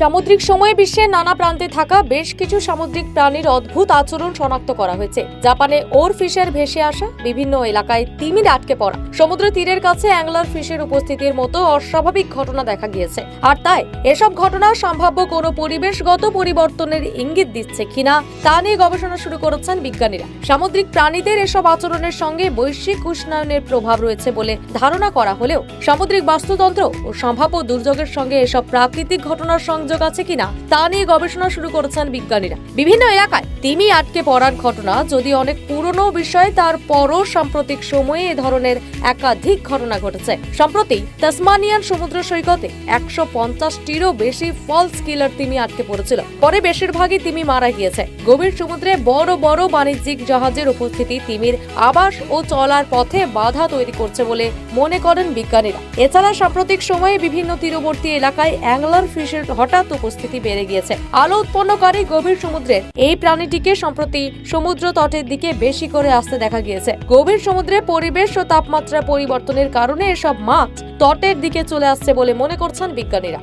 সামুদ্রিক সময়ে বিশ্বের নানা প্রান্তে থাকা বেশ কিছু সামুদ্রিক প্রাণীর অদ্ভুত আচরণ শনাক্ত করা হয়েছে। জাপানে ওর ফিশের ভেসে আসা বিভিন্ন এলাকায় তিমির আটকে পড়া। সমুদ্র তীরের কাছে অ্যাংলার ফিশের উপস্থিতির মতো অস্বাভাবিক ঘটনা দেখা গিয়েছে। আর তাই, এসব ঘটনা সম্ভাব্য কোনো পরিবেশগত পরিবর্তনের ইঙ্গিত দিচ্ছে কিনা তা নিয়ে গবেষণা শুরু করেছেন বিজ্ঞানীরা। সামুদ্রিক প্রাণীদের এসব আচরণের সঙ্গে বৈশ্বিক উষ্ণায়নের প্রভাব রয়েছে বলে ধারণা করা হলেও সামুদ্রিক বাস্তুতন্ত্র ও সম্ভাব্য দুর্যোগের সঙ্গে এসব প্রাকৃতিক ঘটনার সংযোগ আছে কিনা তা নিয়ে গবেষণা শুরু করেছেন বিজ্ঞানীরা। বিভিন্ন এলাকায় তিমি আটকে পড়ার ঘটনা, যদি অনেক পুরনো বিষয় তারপরও সাম্প্রতিক সময়ে এ ধরনের একাধিক ঘটনা ঘটেছে। সম্প্রতি তাসমানিয়ান সমুদ্র সৈকতে একশো পঞ্চাশটিরও বেশি ফলস কিলার তিমি আটকে পড়েছিল। পরে বেশিরভাগই তিমি মারা গিয়েছে। গভীর সমুদ্রে বড় বড় বাণিজ্যিক জাহাজের উপস্থিতি তিমির আবাস ও চলার পথে বাধা তৈরি করছে বলে মনে করেন বিজ্ঞানীরা। এছাড়া সাম্প্রতিক সময়ে বিভিন্ন তীরবর্তী এলাকায় অ্যাংলার ফিশের হঠাৎ উপস্থিতি বেড়ে গিয়েছে। আলো উৎপন্ন করে গভীর সমুদ্রে। এই প্রাণীটিকে সম্প্রতি সমুদ্র তটের দিকে বেশি করে আসতে দেখা গিয়েছে। গভীর সমুদ্রে পরিবেশ ও তাপমাত্রা পরিবর্তনের কারণে এসব মাছ তটের দিকে চলে আসছে বলে মনে করছেন বিজ্ঞানীরা।